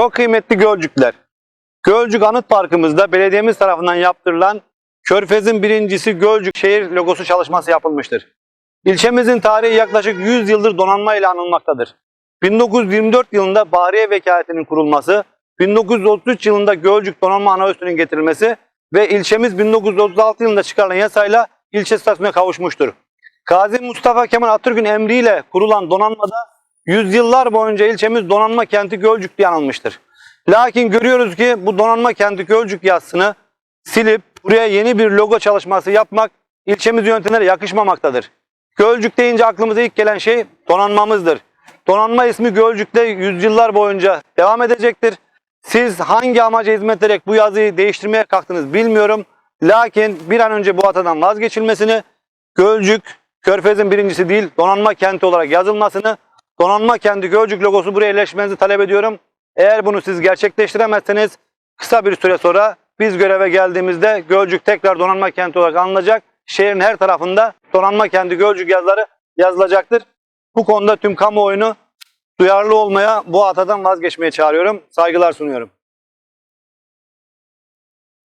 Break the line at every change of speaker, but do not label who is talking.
Çok kıymetli Gölcükler. Gölcük Anıt Parkımızda belediyemiz tarafından yaptırılan Körfez'in birincisi Gölcük şehir logosu çalışması yapılmıştır. İlçemizin tarihi yaklaşık 100 yıldır donanma ile anılmaktadır. 1924 yılında Bahriye Vekaletinin kurulması, 1933 yılında Gölcük Donanma Ana Üssü'nün getirilmesi ve ilçemiz 1936 yılında çıkarılan yasayla ilçe statüsüne kavuşmuştur. Gazi Mustafa Kemal Atatürk'ün emriyle kurulan donanmada yüzyıllar boyunca ilçemiz donanma kenti Gölcük diye anılmıştır. Lakin görüyoruz ki bu donanma kenti Gölcük yazısını silip buraya yeni bir logo çalışması yapmak ilçemiz yönetimlere yakışmamaktadır. Gölcük deyince aklımıza ilk gelen şey donanmamızdır. Donanma ismi Gölcük'te yüzyıllar boyunca devam edecektir. Siz hangi amaca hizmet ederek bu yazıyı değiştirmeye kalktınız bilmiyorum. Lakin bir an önce bu hatadan vazgeçilmesini, Gölcük, Körfez'in birincisi değil, donanma kenti olarak yazılmasını, donanma kenti Gölcük logosu buraya yerleşmenizi talep ediyorum. Eğer bunu siz gerçekleştiremezseniz kısa bir süre sonra biz göreve geldiğimizde Gölcük tekrar donanma kenti olarak anılacak. Şehrin her tarafında donanma kenti Gölcük yazıları yazılacaktır. Bu konuda tüm kamuoyunu duyarlı olmaya, bu hatadan vazgeçmeye çağırıyorum. Saygılar sunuyorum.